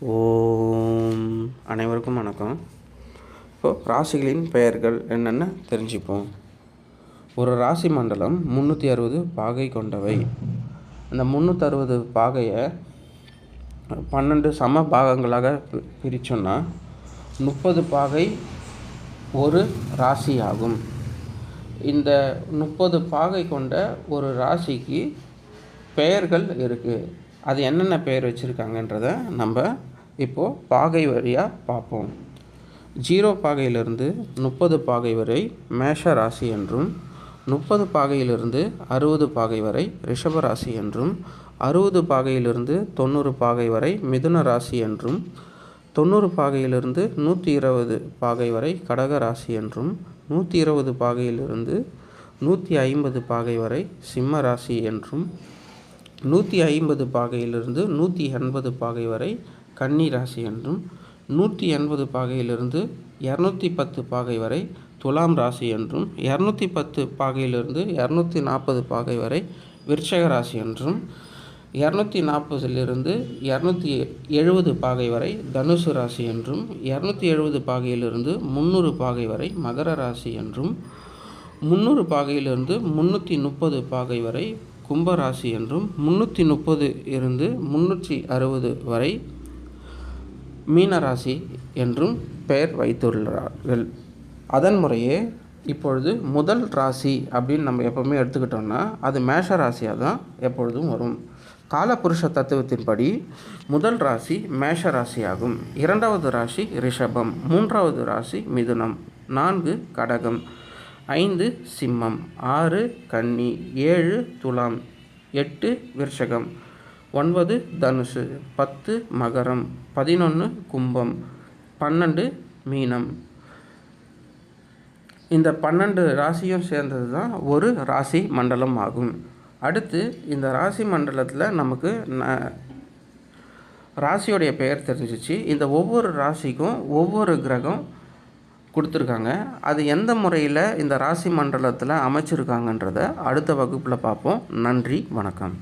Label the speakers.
Speaker 1: ஓம். அனைவருக்கும் வணக்கம். இப்போது ராசிகளின் பெயர்கள் என்னென்ன தெரிஞ்சுப்போம். ஒரு ராசி மண்டலம் முந்நூற்றி அறுபது பாகை கொண்டவை. அந்த முந்நூற்றறுபது பாகையை பன்னெண்டு சம பாகங்களாக பிரித்தோன்னா முப்பது பாகை ஒரு ராசி ஆகும் இந்த முப்பது பாகை கொண்ட ஒரு ராசிக்கு பெயர்கள் இருக்குது அது என்னென்ன பெயர் வச்சுருக்காங்கன்றத நம்ம இப்போது பாகை வழியாக பார்ப்போம். ஜீரோ பாகையிலிருந்து முப்பது பாகை வரை மேஷ ராசி என்றும் முப்பது பாகையிலிருந்து அறுபது பாகை வரை ரிஷப ராசி என்றும் அறுபது பாகையிலிருந்து தொண்ணூறு பாகை வரை மிதுன ராசி என்றும் தொண்ணூறு பாகையிலிருந்து நூற்றி இருபது பாகை வரை கடக ராசி என்றும் நூற்றி இருபது பாகையிலிருந்து நூற்றி ஐம்பது பாகை வரை சிம்ம ராசி என்றும் நூற்றி ஐம்பது பாகையிலிருந்து நூற்றி எண்பது பாகை வரை கன்னி ராசி என்றும் நூற்றி எண்பது பாகையிலிருந்து இரநூத்தி பத்து பாகை வரை துலாம் ராசி என்றும் இரநூத்தி பத்து பாகையிலிருந்து இரநூத்தி நாற்பது பாகை வரை விருட்சக ராசி என்றும் இரநூத்தி நாற்பதிலிருந்து இரநூத்தி எழுபது பாகை வரை தனுசு ராசி என்றும் இரநூத்தி எழுபது பாகையிலிருந்து முந்நூறு பாகை வரை மகர ராசி என்றும் முந்நூறு பாகையிலிருந்து முந்நூற்றி முப்பது பாகை வரை கும்பராசி என்றும் முந்நூற்றி முப்பது இருந்து முந்நூற்றி அறுபது வரை மீன ராசி என்றும் பெயர் வைத்துள்ளார்கள். அதன் முறையே இப்பொழுது முதல் ராசி அப்படின்னு நம்ம எப்போவுமே எடுத்துக்கிட்டோம்னா அது மேஷ ராசியாக தான் எப்பொழுதும் வரும். காலபுருஷ தத்துவத்தின்படி முதல் ராசி மேஷ ராசியாகும். இரண்டாவது ராசி ரிஷபம். மூன்றாவது ராசி மிதுனம். நான்கு கடகம். ஐந்து சிம்மம் ஆறு கன்னி ஏழு துலாம் எட்டு விருஷகம் ஒன்பது தனுசு பத்து மகரம் பதினொன்று கும்பம் பன்னெண்டு மீனம். இந்த பன்னெண்டு ராசியும் சேர்ந்தது தான் ஒரு ராசி மண்டலம் ஆகும். அடுத்து இந்த ராசி மண்டலத்தில் நமக்கு ந- ராசியோடைய பெயர் தெரிஞ்சிச்சு. இந்த ஒவ்வொரு ராசிக்கும் ஒவ்வொரு கிரகம் கொடுத்துருக்காங்க. அது எந்த முறையில் இந்த ராசி மண்டலத்தில் அமைச்சிருக்காங்கன்றத அடுத்த வகுப்பில் பார்ப்போம். நன்றி வணக்கம்.